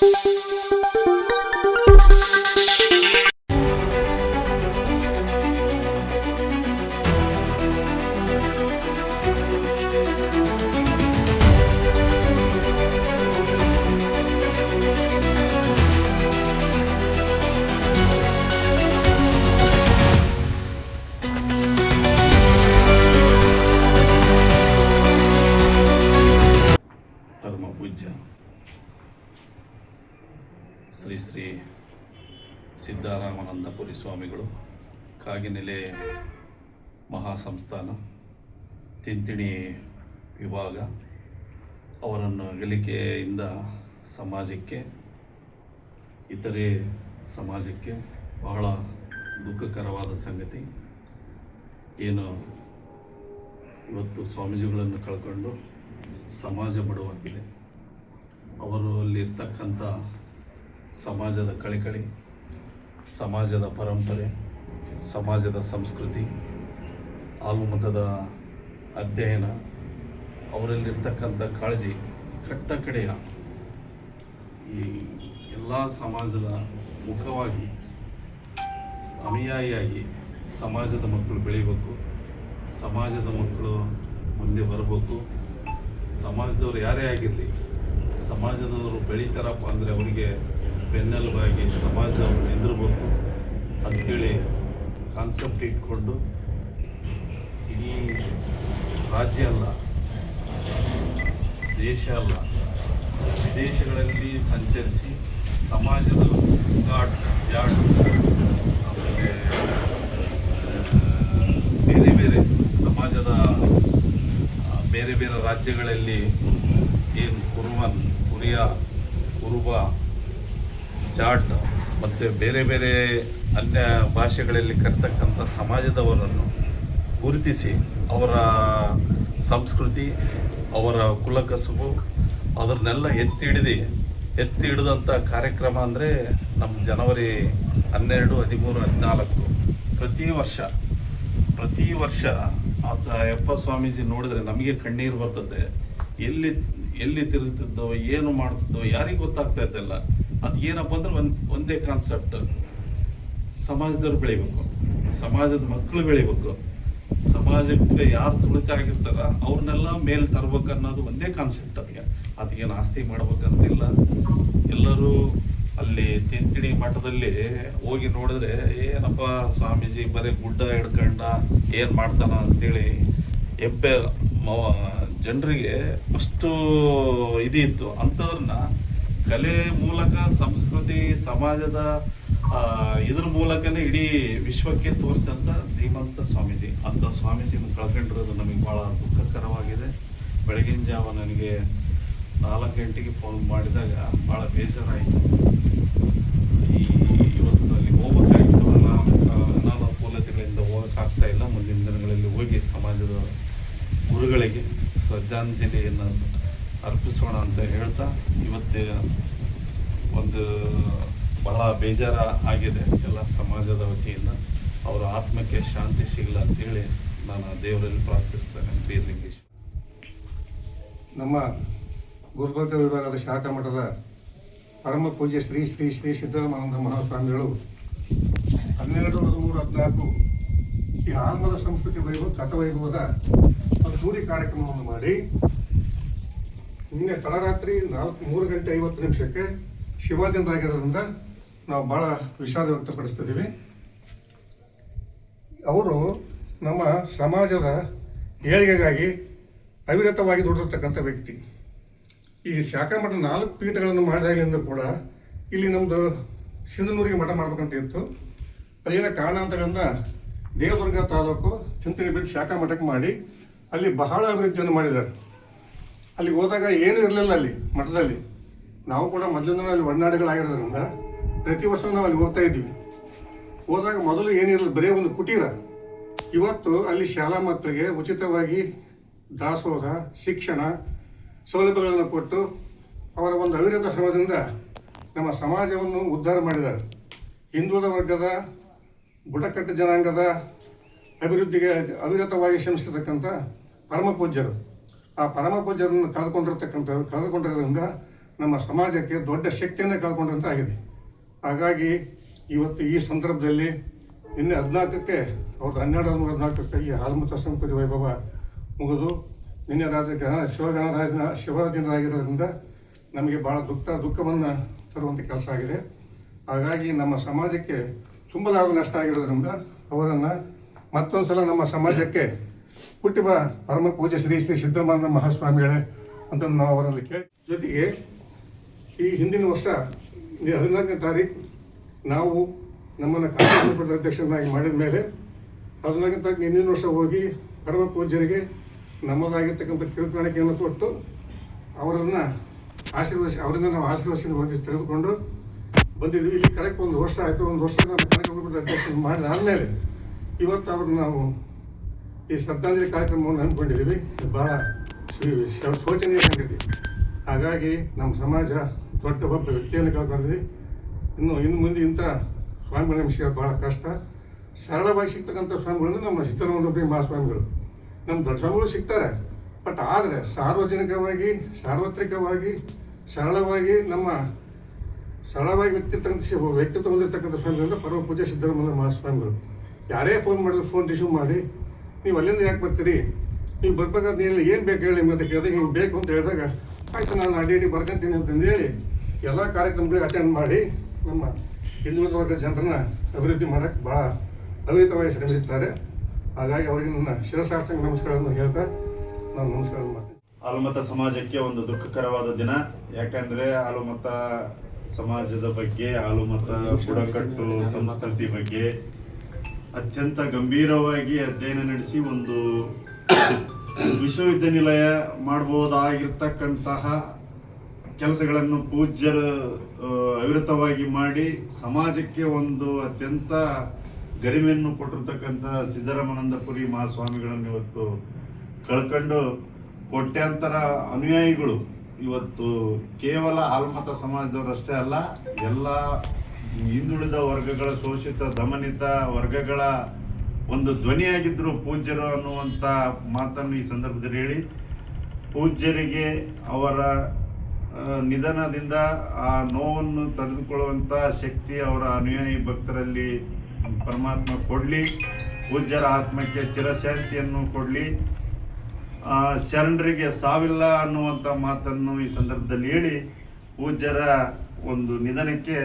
ಪರಮ ಶ್ರೀ ಶ್ರೀ ಸಿದ್ಧಾರಾಮಾನಂದಪುರಿ ಸ್ವಾಮಿಗಳು, ಕಾಗಿನೆಲೆ ಮಹಾಸಂಸ್ಥಾನ, ತಿಂತಿಣಿ ವಿಭಾಗ ಅವರನ್ನು ಅಗಲಿಕೆಯಿಂದ ಸಮಾಜಕ್ಕೆ, ಇತರೆ ಸಮಾಜಕ್ಕೆ ಬಹಳ ದುಃಖಕರವಾದ ಸಂಗತಿ. ಏನು, ಇವತ್ತು ಸ್ವಾಮೀಜಿಗಳನ್ನು ಕಳ್ಕೊಂಡು ಸಮಾಜ ಬಡವಾಗಿದೆ ಅವರು ಅಲ್ಲಿರ್ತಕ್ಕಂಥ ಸಮಾಜದ ಕಳಿಕಳಿ, ಸಮಾಜದ ಪರಂಪರೆ, ಸಮಾಜದ ಸಂಸ್ಕೃತಿ, ಆಲುಮತದ ಅಧ್ಯಯನ, ಅವರಲ್ಲಿರ್ತಕ್ಕಂಥ ಕಾಳಜಿ ಕಟ್ಟ ಕಡೆಯ ಈ ಎಲ್ಲ ಸಮಾಜದ ಮುಖವಾಗಿ, ಅನುಯಾಯಿಯಾಗಿ ಸಮಾಜದ ಮಕ್ಕಳು ಬೆಳಿಬೇಕು ಸಮಾಜದ ಮಕ್ಕಳು ಮುಂದೆ ಬರಬೇಕು. ಸಮಾಜದವ್ರು ಯಾರೇ ಆಗಿರಲಿ, ಸಮಾಜದವರು ಬೆಳೀತಾರಪ್ಪ ಅಂದರೆ ಅವರಿಗೆ ಬೆನ್ನೆಲುಬಾಗಿ ಸಮಾಜದವರು ನಿಂದಿರ್ಬೇಕು ಅಂಥೇಳಿ ಕಾನ್ಸೆಪ್ಟ್ ಇಟ್ಕೊಂಡು ಇಡೀ ರಾಜ್ಯ ಅಲ್ಲ, ದೇಶ ಅಲ್ಲ, ವಿದೇಶಗಳಲ್ಲಿ ಸಂಚರಿಸಿ ಸಮಾಜದ ಜಾಟ್, ಆಮೇಲೆ ಬೇರೆ ಬೇರೆ ಸಮಾಜದ ಬೇರೆ ಬೇರೆ ರಾಜ್ಯಗಳಲ್ಲಿ ಏನು ಕುರುವನ್, ಕುರಿಯ, ಕುರುಬ ಜಾಟ್ ಮತ್ತು ಬೇರೆ ಬೇರೆ ಅನ್ಯ ಭಾಷೆಗಳಲ್ಲಿ ಕರ್ತಕ್ಕಂಥ ಸಮಾಜದವರನ್ನು ಗುರುತಿಸಿ ಅವರ ಸಂಸ್ಕೃತಿ, ಅವರ ಕುಲಕಸುಬು ಅದನ್ನೆಲ್ಲ ಎತ್ತಿ ಹಿಡಿದು ಎತ್ತಿ ಹಿಡಿದಂಥ ಕಾರ್ಯಕ್ರಮ ಅಂದರೆ ನಮ್ಮ ಜನವರಿ ಹನ್ನೆರಡು, ಹದಿಮೂರು, ಹದಿನಾಲ್ಕು. ಪ್ರತಿ ವರ್ಷ ಪ್ರತಿ ವರ್ಷ ಆತ ಅಯ್ಯಪ್ಪ ಸ್ವಾಮೀಜಿ ನೋಡಿದ್ರೆ ನಮಗೆ ಕಣ್ಣೀರು ಬರ್ತದೆ ಎಲ್ಲಿ ಎಲ್ಲಿ ತಿರುಗುತ್ತಿದ್ದೋ ಏನು ಮಾಡ್ತಿದ್ದೋ, ಯಾರಿಗೂ ಗೊತ್ತಾಗ್ತಾ ಇದ್ದಲ್ಲ. ಅದು ಏನಪ್ಪ ಅಂದ್ರೆ ಒಂದು, ಒಂದೇ ಕಾನ್ಸೆಪ್ಟ್ ಸಮಾಜದವ್ರು ಬೆಳಿಬೇಕು. ಸಮಾಜದ ಮಕ್ಕಳು ಬೆಳಿಬೇಕು. ಸಮಾಜಕ್ಕೆ ಯಾರು ತುಳಿತ ಆಗಿರ್ತಾರ ಅವ್ರನ್ನೆಲ್ಲ ಮೇಲೆ ತರ್ಬೇಕು ಅನ್ನೋದು ಒಂದೇ ಕಾನ್ಸೆಪ್ಟ್ ಅದಕ್ಕೆ ಅದಕ್ಕೇನು ಆಸ್ತಿ ಮಾಡ್ಬೇಕಂತಿಲ್ಲ. ಎಲ್ಲರೂ ಅಲ್ಲಿ ತಿಂತಿಣಿ ಮಠದಲ್ಲಿ ಹೋಗಿ ನೋಡಿದ್ರೆ, ಏನಪ್ಪ ಸ್ವಾಮೀಜಿ ಬರೀ ಗುಡ್ಡ ಹಿಡ್ಕಂಡ ಏನು ಮಾಡ್ತಾನ ಅಂತೇಳಿ ಎಬ್ಬೆ ಜನರಿಗೆ ಅಷ್ಟು ಇದಿತ್ತು. ಅಂಥವ್ರನ್ನ ಕಲೆ ಮೂಲಕ, ಸಂಸ್ಕೃತಿ, ಸಮಾಜದ ಇದ್ರ ಮೂಲಕನೇ ಇಡೀ ವಿಶ್ವಕ್ಕೆ ತೋರಿಸಿದಂಥ ಧೀಮಂತ ಸ್ವಾಮೀಜಿ. ಅಂಥ ಸ್ವಾಮೀಜಿನ ಕಳ್ಕೊಂಡಿರೋದು ನಮಗೆ ಭಾಳ ದುಃಖಕರವಾಗಿದೆ. ಬೆಳಗಿನ ಜಾವ ನನಗೆ ನಾಲ್ಕು ಗಂಟೆಗೆ ಫೋನ್ ಮಾಡಿದಾಗ ಭಾಳ ಬೇಜಾರಾಯಿತು. ಈ ಇವತ್ತು ಹೋಗೋಕ್ಕಾಗ್ತಾ ಇಲ್ಲ. ಮುಂದಿನ ದಿನಗಳಲ್ಲಿ ಹೋಗಿ ಸಮಾಜದ ಗುರುಗಳಿಗೆ ಶ್ರದ್ಧಾಂಜಲಿಯನ್ನು ಅರ್ಪಿಸೋಣ ಅಂತ ಹೇಳ್ತಾ ಇವತ್ತೇ ಒಂದು ಬಹಳ ಬೇಜಾರ ಆಗಿದೆ ಎಲ್ಲ ಸಮಾಜದ ವತಿಯಿಂದ. ಅವರ ಆತ್ಮಕ್ಕೆ ಶಾಂತಿ ಸಿಗಲ್ಲ ಅಂತೇಳಿ ನಾನು ದೇವರಲ್ಲಿ ಪ್ರಾರ್ಥಿಸ್ತೇನೆ. ಬೀರ್ಲಿಂಗೇಶ್ವರ ನಮ್ಮ ಗುಲ್ಬರ್ಗ ವಿಭಾಗದ ಶಾಖಾ ಮಠದ ಪರಮ ಪೂಜ್ಯ ಶ್ರೀ ಶ್ರೀ ಶ್ರೀ ಸಿದ್ದರಾಮಾನಂದ ಮಹಾಸ್ವಾಮಿಗಳು ಹನ್ನೆರಡು, ಹದಿಮೂರು, ಹದಿನಾಲ್ಕು ಈ ಆಲ್ಮದ ಸಂಸ್ಕೃತಿ ವೈಭವ ಒಂದು ಅದ್ದೂರಿ ಕಾರ್ಯಕ್ರಮವನ್ನು ಮಾಡಿ ನಿನ್ನೆ ತಡರಾತ್ರಿ ನಾಲ್ಕು ಮೂರು ಗಂಟೆ ಐವತ್ತು ನಿಮಿಷಕ್ಕೆ ಶಿವಾಜನರಾಗಿರೋದ್ರಿಂದ ನಾವು ಭಾಳ ವಿಷಾದ ವ್ಯಕ್ತಪಡಿಸ್ತಿದ್ದೀವಿ. ಅವರು ನಮ್ಮ ಸಮಾಜದ ಏಳಿಗೆಗಾಗಿ ಅವಿರತವಾಗಿ ದುಡಿದಿರ್ತಕ್ಕಂಥ ವ್ಯಕ್ತಿ. ಈ ಶಾಖಾ ಮಠ ನಾಲ್ಕು ಪೀಠಗಳನ್ನು ಮಾಡಿದಾಗಲಿಂದ ಕೂಡ ಇಲ್ಲಿ ನಮ್ಮದು ಸಿಂಧನೂರಿಗೆ ಮಠ ಮಾಡಬೇಕಂತ ಇತ್ತು. ಅದೇನೋ ಕಾರಣಾಂತರಗಳಿಂದ ದೇವದುರ್ಗ ತಾಲೂಕು ಚಿಂತನೆ ಬಿದ್ದು ಶಾಖಾ ಮಠಕ್ಕೆ ಮಾಡಿ ಅಲ್ಲಿ ಬಹಳ ಅಭಿವೃದ್ಧಿಯನ್ನು ಮಾಡಿದ್ದಾರೆ. ಅಲ್ಲಿ ಹೋದಾಗ ಏನೂ ಇರಲಿಲ್ಲ ಅಲ್ಲಿ, ಮಠದಲ್ಲಿ. ನಾವು ಕೂಡ ಮೊದಲಿಂದ ಅಲ್ಲಿ ಒಡನಾಡಿಗಳಾಗಿರೋದ್ರಿಂದ ಪ್ರತಿ ವರ್ಷ ನಾವು ಅಲ್ಲಿ ಹೋಗ್ತಾ ಇದ್ವಿ ಹೋದಾಗ ಮೊದಲು ಏನಿರಲಿಲ್ಲ ಬರೀ ಒಂದು ಕುಟೀರ. ಇವತ್ತು ಅಲ್ಲಿ ಶಾಲಾ ಮಕ್ಕಳಿಗೆ ಉಚಿತವಾಗಿ ದಾಸೋಹ, ಶಿಕ್ಷಣ ಸೌಲಭ್ಯಗಳನ್ನು ಕೊಟ್ಟು ಅವರ ಒಂದು ಅವಿರತ ಶ್ರಮದಿಂದ ನಮ್ಮ ಸಮಾಜವನ್ನು ಉದ್ಧಾರ ಮಾಡಿದ್ದಾರೆ. ಹಿಂದುಳಿದ ವರ್ಗದ, ಬುಡಕಟ್ಟು ಜನಾಂಗದ ಅಭಿವೃದ್ಧಿಗೆ ಅವಿರತವಾಗಿ ಶ್ರಮಿಸಿರ್ತಕ್ಕಂಥ ಪರಮ ಪೂಜ್ಯರು ಆ ಪರಮ ಪೂಜ್ಯರನ್ನು ಕಳೆದುಕೊಂಡಿರ್ತಕ್ಕಂಥ, ಕಳೆದುಕೊಂಡಿರೋದ್ರಿಂದ ನಮ್ಮ ಸಮಾಜಕ್ಕೆ ದೊಡ್ಡ ಶಕ್ತಿಯನ್ನು ಕಳ್ಕೊಂಡಂತ ಆಗಿದೆ. ಹಾಗಾಗಿ ಇವತ್ತು ಈ ಸಂದರ್ಭದಲ್ಲಿ ನಿನ್ನೆ ಹದಿನಾಲ್ಕಕ್ಕೆ ಅವ್ರದ್ದು ಹನ್ನೆರಡು ನೂರ ಹದಿನಾಲ್ಕಕ್ಕೆ ಈ ಹಾಲ್ಮತ ಸಂಕೃತಿ ವೈಭವ ಮುಗಿದು ನಿನ್ನೆ ರಾತ್ರಿ ಗಣ ಶಿವಗಣರಾಜನ, ಶಿವರಾಜನರಾಗಿರೋದ್ರಿಂದ ನಮಗೆ ಭಾಳ ದುಃಖ, ದುಃಖವನ್ನು ತರುವಂಥ ಕೆಲಸ ಆಗಿದೆ. ಹಾಗಾಗಿ ನಮ್ಮ ಸಮಾಜಕ್ಕೆ ತುಂಬಲಾರದ ನಷ್ಟ ಆಗಿರೋದ್ರಿಂದ ಅವರನ್ನು ಮತ್ತೊಂದು ಸಲ ನಮ್ಮ ಸಮಾಜಕ್ಕೆ ಹುಟ್ಟಿಬ ಪರಮ ಪೂಜೆ ಶ್ರೀ ಶ್ರೀ ಸಿದ್ದರಾಮಯ್ಯ ಮಹಾಸ್ವಾಮಿಗಳೇ ಅಂತ ನಾವು ಅವರಲ್ಲಿ ಕೇಳಿ ಜೊತೆಗೆ ಈ ಹಿಂದಿನ ವರ್ಷ ಹದಿನಾಲ್ಕನೇ ತಾರೀಕು ನಾವು ನಮ್ಮನ್ನು ಕಾರ್ಯಕ್ರಮದ ಅಧ್ಯಕ್ಷರನ್ನಾಗಿ ಮಾಡಿದ ಮೇಲೆ ಹದಿನಾಲ್ಕನೇ ತಾರೀಕು ಹಿಂದಿನ ವರ್ಷ ಹೋಗಿ ಪರಮ ಪೂಜ್ಯರಿಗೆ ನಮ್ಮದಾಗಿರ್ತಕ್ಕಂಥ ಕಿರುಕಾಣಿಕೆಯನ್ನು ಕೊಟ್ಟು ಅವರನ್ನು ಆಶೀರ್ವದಿಸಿ ಅವರಿಂದ ನಾವು ಆಶೀರ್ವಚನ ಹೊಂದಿ ತೆಗೆದುಕೊಂಡು ಬಂದಿದ್ವಿ ಇಲ್ಲಿ ಕರೆಕ್ಟ್ ಒಂದು ವರ್ಷ ಆಯಿತು. ಒಂದು ವರ್ಷ ನಾವು ಕಾರ್ಯಕ್ರಮದ ಅಧ್ಯಕ್ಷ ಮಾಡಿದ ಆದಮೇಲೆ ಇವತ್ತು ಅವ್ರನ್ನ ನಾವು ಈ ಶ್ರದ್ಧಾಂಜಲಿ ಕಾರ್ಯಕ್ರಮವನ್ನು ಹಮ್ಮಿಕೊಂಡಿದ್ದೀವಿ. ಭಾಳ ಶೋಚನೀಯ ಸಂಗತಿ. ಹಾಗಾಗಿ ನಮ್ಮ ಸಮಾಜ ದೊಡ್ಡ ಒಬ್ಬ ವ್ಯಕ್ತಿಯನ್ನು ಕಳ್ಕೊಂಡಿದ್ವಿ ಇನ್ನು ಇನ್ನು ಮುಂದೆ ಇಂಥ ಸ್ವಾಮಿಗಳ ವಿಷಯ ಭಾಳ ಕಷ್ಟ. ಸರಳವಾಗಿ ಸಿಗ್ತಕ್ಕಂಥ ಸ್ವಾಮಿಗಳು ನಮ್ಮ ಸಿದ್ದರಾಮಯ್ಯ ಮಹಾಸ್ವಾಮಿಗಳು ನಮ್ಮ ದೊಡ್ಡ ಸ್ವಾಮಿಗಳು ಸಿಗ್ತಾರೆ. ಬಟ್ ಆದರೆ ಸಾರ್ವಜನಿಕವಾಗಿ, ಸಾರ್ವತ್ರಿಕವಾಗಿ, ಸರಳವಾಗಿ ನಮ್ಮ ಸರಳವಾಗಿ ವ್ಯಕ್ತಿತ್ವ ವ್ಯಕ್ತಿತ್ವ ಹೊಂದಿರತಕ್ಕಂಥ ಸ್ವಾಮಿಗಳಿಂದ ಪರಮ ಪೂಜೆ ಸಿದ್ದರಾಮಯ್ಯ ಮಹಾಸ್ವಾಮಿಗಳು ಯಾರೇ ಫೋನ್ ಮಾಡಿದ್ರು ಫೋನ್ ರಿಸೀವ್ ಮಾಡಿ ನೀವು ಅಲ್ಲಿಂದ ಯಾಕೆ ಬರ್ತೀರಿ? ನೀವು ಬರ್ಬೇಕಾದ್ರೆ ನೀವು ಏನು ಬೇಕು ಹೇಳಿ ನಿಮ್ಗೆ ಅಂತ ಕೇಳಿದಾಗ ಹಿಂಗೆ ಬೇಕು ಅಂತ ಹೇಳಿದಾಗ, ಆಯ್ತು ನಾನು ಅಡಿ ಬರ್ಕೊಂತೀನಿ ಅಂತಂದು ಹೇಳಿ ಎಲ್ಲ ಕಾರ್ಯಕ್ರಮಗಳಿಗೆ ಅಟೆಂಡ್ ಮಾಡಿ ನಮ್ಮ ಹಿಂದುಳಿದ ವರ್ಗದ ಜನರನ್ನ ಅಭಿವೃದ್ಧಿ ಮಾಡೋಕ್ಕೆ ಭಾಳ ಅವಿತವಾಗಿ ಶ್ರಮಿಸುತ್ತಾರೆ. ಹಾಗಾಗಿ ಅವರಿಗೆ ನನ್ನ ಶಿರಸಾಷ್ಟಾಂಗ ನಮಸ್ಕಾರವನ್ನು ಹೇಳ್ತಾ ನಾನು ನಮಸ್ಕಾರ ಮಾಡ್ತೀನಿ. ಆಲುಮತ ಸಮಾಜಕ್ಕೆ ಒಂದು ದುಃಖಕರವಾದ ದಿನ. ಯಾಕಂದರೆ ಆಲುಮತ ಸಮಾಜದ ಬಗ್ಗೆ, ಆಲುಮತ ಬುಡಕಟ್ಟು ಸಂಸ್ಕೃತಿ ಬಗ್ಗೆ ಅತ್ಯಂತ ಗಂಭೀರವಾಗಿ ಅಧ್ಯಯನ ನಡೆಸಿ ಒಂದು ವಿಶ್ವವಿದ್ಯಾನಿಲಯ ಮಾಡಬಹುದಾಗಿರ್ತಕ್ಕಂತಹ ಕೆಲಸಗಳನ್ನು ಪೂಜ್ಯರು ಅವಿರತವಾಗಿ ಮಾಡಿ ಸಮಾಜಕ್ಕೆ ಒಂದು ಅತ್ಯಂತ ಗರಿಮೆಯನ್ನು ಕೊಟ್ಟಿರ್ತಕ್ಕಂಥ ಸಿದ್ದರಾಮನಂದಪುರಿ ಮಹಾಸ್ವಾಮಿಗಳನ್ನು ಇವತ್ತು ಕಳ್ಕೊಂಡು ಕೋಟ್ಯಾಂತರ ಅನುಯಾಯಿಗಳು ಇವತ್ತು ಕೇವಲ ಆಲ್ಮತ ಸಮಾಜದವರಷ್ಟೇ ಅಲ್ಲ, ಎಲ್ಲ ಹಿಂದುಳಿದ ವರ್ಗಗಳ ಶೋಷಿತ, ದಮನಿತ ವರ್ಗಗಳ ಒಂದು ಧ್ವನಿಯಾಗಿದ್ದರು ಪೂಜ್ಯರು ಅನ್ನುವಂಥ ಮಾತನ್ನು ಈ ಸಂದರ್ಭದಲ್ಲಿ ಹೇಳಿ, ಪೂಜ್ಯರಿಗೆ ಅವರ ನಿಧನದಿಂದ ಆ ನೋವನ್ನು ತಡೆದುಕೊಳ್ಳುವಂಥ ಶಕ್ತಿ ಅವರ ಅನುಯಾಯಿ ಭಕ್ತರಲ್ಲಿ ಪರಮಾತ್ಮ ಕೊಡಲಿ, ಪೂಜ್ಯರ ಆತ್ಮಕ್ಕೆ ಚಿರಶಾಂತಿಯನ್ನು ಕೊಡಲಿ ಶರಣರಿಗೆ ಸಾವಿಲ್ಲ ಅನ್ನುವಂಥ ಮಾತನ್ನು ಈ ಸಂದರ್ಭದಲ್ಲಿ ಹೇಳಿ, ಪೂಜ್ಯರ ಒಂದು ನಿಧನಕ್ಕೆ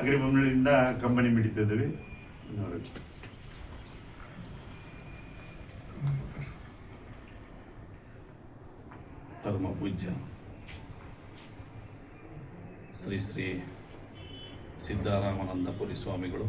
ಅಗ್ರಿಬೊಮ್ಮಳಿಯಿಂದ ಕಂಬನಿ ಮಿಡಿತಿದ್ದೀವಿ ನೋಡಿ ಪರಮ ಪೂಜ್ಯ ಶ್ರೀ ಶ್ರೀ ಸಿದ್ದಾರಾಮಾನಂದಪುರಿ ಸ್ವಾಮಿಗಳು.